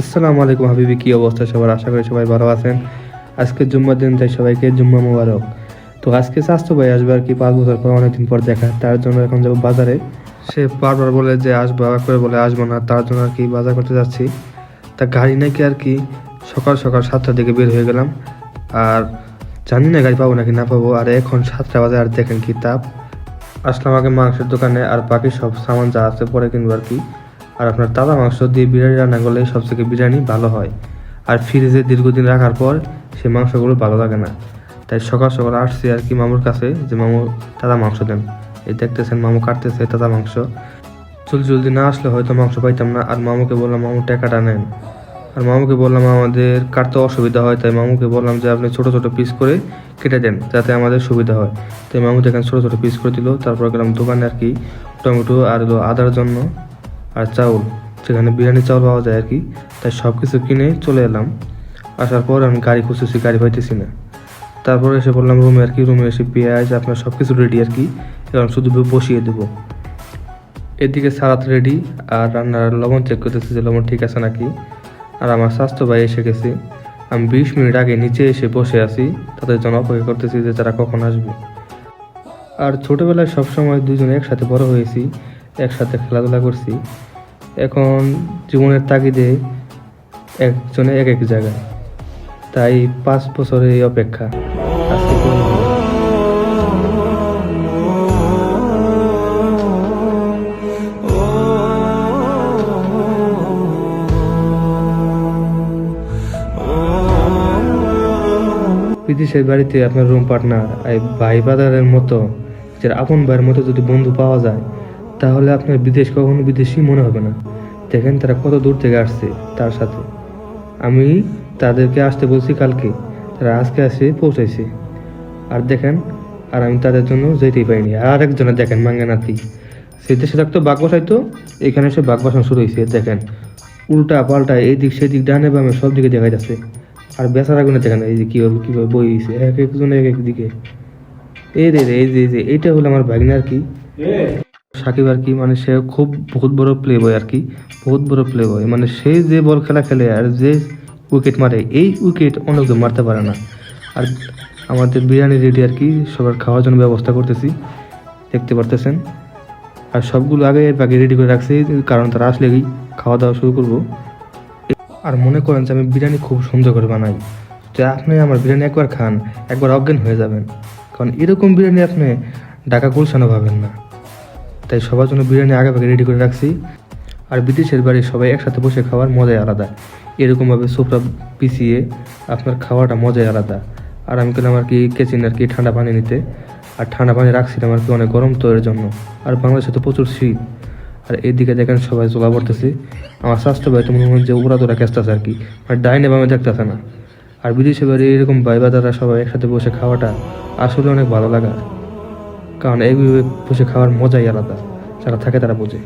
আসসালামু আলাইকুম হাবিবি, কি অবস্থা? সবার আশা করি সবাই ভালো আছেন। আজকে জুম্মার দিন, তাই সবাইকে জুম্মা মোবারক। তো আজকে স্বাস্থ্য ভাই আসবে আর কি পাঁচ বছর পর, অনেকদিন পর দেখা। তার জন্য এখন যাব বাজারে। সে বারবার বলে যে আসব, আবার করে বলে আসব না, তার জন্য আর কি বাজার করতে যাচ্ছি। তা গাড়ি নাকি আর কি সকাল সকাল সাতটার দিকে বের হয়ে গেলাম। আর জানি না গাড়ি পাবো নাকি না পাবো, আর এখন সাতটা বাজে, আর দেখেন কি তাপ। আসলাম আগে মাংসের দোকানে, আর বাকি সব সামান যা আছে পরে কিনবো আর কি। আর আপনার তাজা মাংস দিয়ে বিরিয়ানি রান্না করলে সব থেকে বিরিয়ানি ভালো হয়। আর ফ্রিজে দীর্ঘদিন রাখার পর সে মাংসগুলো ভালো লাগে না। তাই সকাল সকাল আসছি আর কি মামুর কাছে যে, মামু, তাজা মাংস দেন। এই দেখতেছেন, মামু কাটতেছে তাজা মাংস। জলদি জলদি না আসলে হয়তো মাংস পাইতাম না। আর মামুকে বললাম, মামু, টাকাটা নেন। আর মামুকে বললাম, আমাদের কাটতে অসুবিধা হয়। তাই মামুকে বললাম যে, আপনি ছোট ছোট পিস করে কেটে দেন, যাতে আমাদের সুবিধা হয়। তাই মামু দেখেন ছোট ছোট পিস করে দিল। তারপর গেলাম দোকানে আর কি টমেটো আর আদার জন্য। আর চাউল সেখানে বিরিয়ানি চাউল পাওয়া যায় আর কি, তাই সব কিছু কিনে চলে এলাম। আসার পর আমি গাড়ি খুঁজতেছি, গাড়ি পাইতেছি না। তারপর এসে বললাম, রুমে আর কি, রুমে এসে পেঁয়াজ, আপনার সব কিছু রেডি আর কি, এখন শুধু বসিয়ে দেবো। এদিকে সালাদ রেডি আর রান্নার লবণ চেক করতেছি যে লবণ ঠিক আছে নাকি। আর আমার স্বাস্থ্য ভাই এসে গেছে। আমি বিশ মিনিট আগে নিচে এসে বসে আছি, তাদের জন্য অপেক্ষা করতেছি যে তারা কখন আসবে। আর ছোটোবেলায় সবসময় দুজনে একসাথে বড় হয়েছি একসাথে খেলাধুলা করছি এখন জীবনের তাগিদে একজনে এক এক জায়গায় তাই পাঁচ বছরের এই অপেক্ষা। বিদেশের বাড়িতে আপনার রুম পার্টনার ভাই বাদারের মতো যে আপন ভাইয়ের মতো যদি বন্ধু পাওয়া যায় তাহলে আপনার বিদেশ কখনো বিদেশি মনে হবে না। দেখেন তারা কত দূর থেকে আসছে তার সাথে। আমি তাদেরকে আসতে বলছি কালকে। তারা আজকে আসে পৌঁছাইছে। আর দেখেন, আর আমি তাদের জন্য যেতেই পারিনি। আর একজনের দেখেন, মাঙ্গা নাতি। সে দেশে থাকতো, বাঘ বসাইতো, এখানে এসে বাঘ বসানো শুরু হয়েছে দেখেন। উল্টা পাল্টা, এদিক সেদিক, ডানে বামে সব দিকে দেখা যাচ্ছে। আর বেচারা গুনে দেখেন, এই যে কীভাবে কীভাবে বই হয়েছে এক একজন, এক এক দিকে। এই রে রে এই যে এই যে, এইটা হলো আমার ভাগ্নে আর কি। সাকিব আর কি মানে সে খুব বহুত বড় প্লে বয় আর কি, বহুত বড় প্লে বয় মানে সে যে বল খেলা খেলে আর যে উইকেট মারে, এই উইকেট অন্য কেউ মারতে পারে না। আর আমাদের বিরিয়ানি রেডি আর কি, সবার খাওয়ার জন্য ব্যবস্থা করতেছি। দেখতে পারতেছেন? আর সবগুলো আগে আগে রেডি করে রাখছি, কারণ তারা আসলেই খাওয়া দাওয়া শুরু করব। আর মনে করেন যে আমি বিরিয়ানি খুব সুন্দর করে বানাই। যে আপনি আমার বিরিয়ানি একবার খান, একবার অজ্ঞান হয়ে যাবেন। কারণ এরকম বিরিয়ানি আপনি ঢাকা গুলশানও পাবেন না। তাই সবার জন্য বিরিয়ানি আগে ভাগে রেডি করে রাখছি। আর বিদেশের বাড়ি সবাই একসাথে বসে খাওয়ার মজাই আলাদা। এরকমভাবে সোফরা পিছিয়ে আপনার খাওয়াটা মজাই আলাদা। আর আমি গেলাম আর কি কেচিন আর কি ঠান্ডা পানি নিতে? আর ঠান্ডা পানি রাখছিলাম আর কি অনেক গরম তো এর জন্য। আর বাংলাদেশে তো প্রচুর শীত। আর এদিকে দেখেন সবাই চলা পড়তেছে। আমার স্বাস্থ্য ভাই তো মনে হয় যে উড়া তোরা কেসতেছে আর কি। মানে ডাইনে বামে দেখতেছে না। আর বিদেশে বাড়ি এরকম ভাই বাদারা সবাই একসাথে বসে খাওয়াটা আসলে অনেক ভালো লাগা। কারণ এইভাবে বসে খাওয়ার মজাই আলাদা যারা থাকে তারা বোঝে।